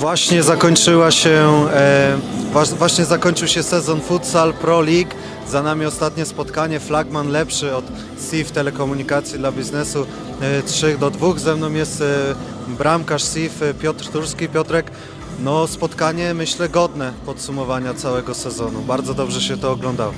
Właśnie zakończyła się, e, właśnie zakończył się sezon Futsal Pro League. Za nami ostatnie spotkanie, flagman lepszy od SIF Telekomunikacji dla Biznesu e, 3 do 2. Ze mną jest e, bramkarz SIF e, Piotr Turski. Piotrek, no spotkanie myślę godne podsumowania całego sezonu. Bardzo dobrze się to oglądało.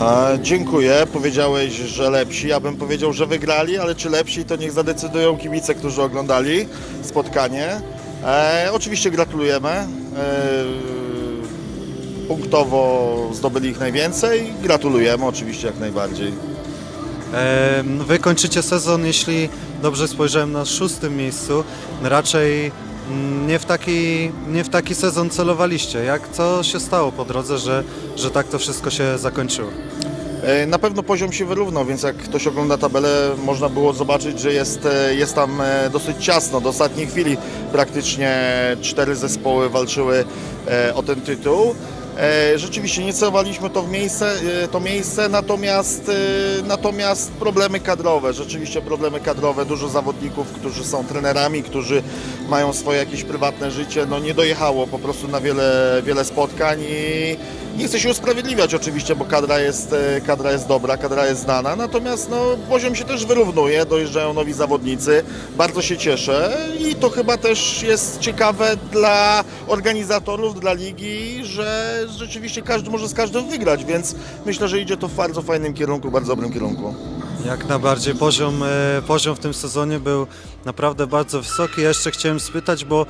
A, dziękuję. Powiedziałeś, że lepsi. Ja bym powiedział, że wygrali, ale czy lepsi, to niech zadecydują kibice, którzy oglądali spotkanie. E, oczywiście gratulujemy. E, punktowo zdobyli ich najwięcej. Gratulujemy oczywiście jak najbardziej. E, Wy kończycie sezon, jeśli dobrze spojrzałem, na szóstym miejscu. Raczej nie w taki, nie w taki sezon celowaliście. Jak co się stało po drodze, że, że tak to wszystko się zakończyło? E, Na pewno poziom się wyrównał, więc jak ktoś ogląda tabelę, można było zobaczyć, że jest, e, jest tam e, dosyć ciasno. Do ostatniej chwili praktycznie cztery zespoły walczyły o ten tytuł. E, Rzeczywiście nie celowaliśmy to w miejsce, e, to miejsce, natomiast, e, natomiast problemy kadrowe, rzeczywiście problemy kadrowe, dużo zawodników, którzy są trenerami, którzy mają swoje jakieś prywatne życie, no nie dojechało po prostu na wiele, wiele spotkań i nie chcę się usprawiedliwiać oczywiście, bo kadra jest, e, kadra jest dobra, kadra jest znana, natomiast no, poziom się też wyrównuje, dojeżdżają nowi zawodnicy, bardzo się cieszę i to chyba też jest ciekawe dla organizatorów, dla ligi, że rzeczywiście każdy może z każdym wygrać, więc myślę, że idzie to w bardzo fajnym kierunku, bardzo dobrym kierunku. Jak najbardziej poziom, e, poziom w tym sezonie był naprawdę bardzo wysoki. Jeszcze chciałem spytać, bo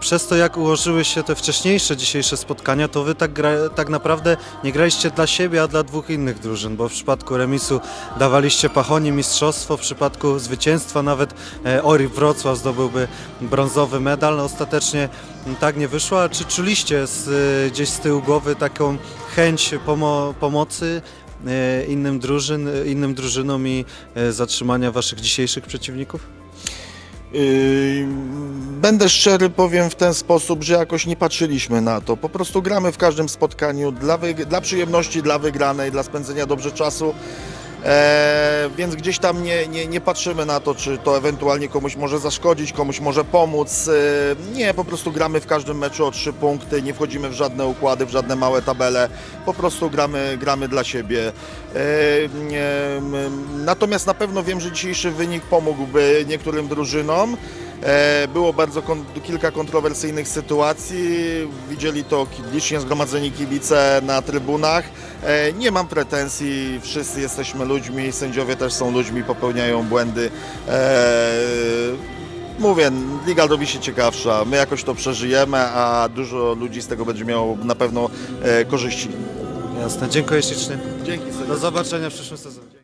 przez to jak ułożyły się te wcześniejsze dzisiejsze spotkania, to wy tak, gra, tak naprawdę nie graliście dla siebie, a dla dwóch innych drużyn, bo w przypadku remisu dawaliście Pachoni mistrzostwo, w przypadku zwycięstwa nawet e, Ori Wrocław zdobyłby brązowy medal. No, ostatecznie tak nie wyszło, ale czy czuliście z, e, gdzieś z tyłu głowy taką chęć pomo- pomocy e, innym, drużyn, innym drużynom i zatrzymania waszych dzisiejszych przeciwników? Yy, Będę szczery, powiem w ten sposób, że jakoś nie patrzyliśmy na to. Po prostu gramy w każdym spotkaniu dla, dla przyjemności, dla wygranej, dla spędzenia dobrze czasu. E, więc gdzieś tam nie, nie, nie patrzymy na to, czy to ewentualnie komuś może zaszkodzić, komuś może pomóc. E, nie, po prostu gramy w każdym meczu o trzy punkty, nie wchodzimy w żadne układy, w żadne małe tabele. Po prostu gramy, gramy dla siebie. E, m, natomiast na pewno wiem, że dzisiejszy wynik pomógłby niektórym drużynom. E, Było bardzo kilka kontrowersyjnych sytuacji. Widzieli to licznie zgromadzeni kibice na trybunach. E, Nie mam pretensji, wszyscy jesteśmy ludźmi, sędziowie też są ludźmi, popełniają błędy. E, Mówię, liga robi się ciekawsza, my jakoś to przeżyjemy, a dużo ludzi z tego będzie miało na pewno korzyści. Jasne, dziękuję ślicznie. Dzięki Do zobaczenia w przyszłym sezonie.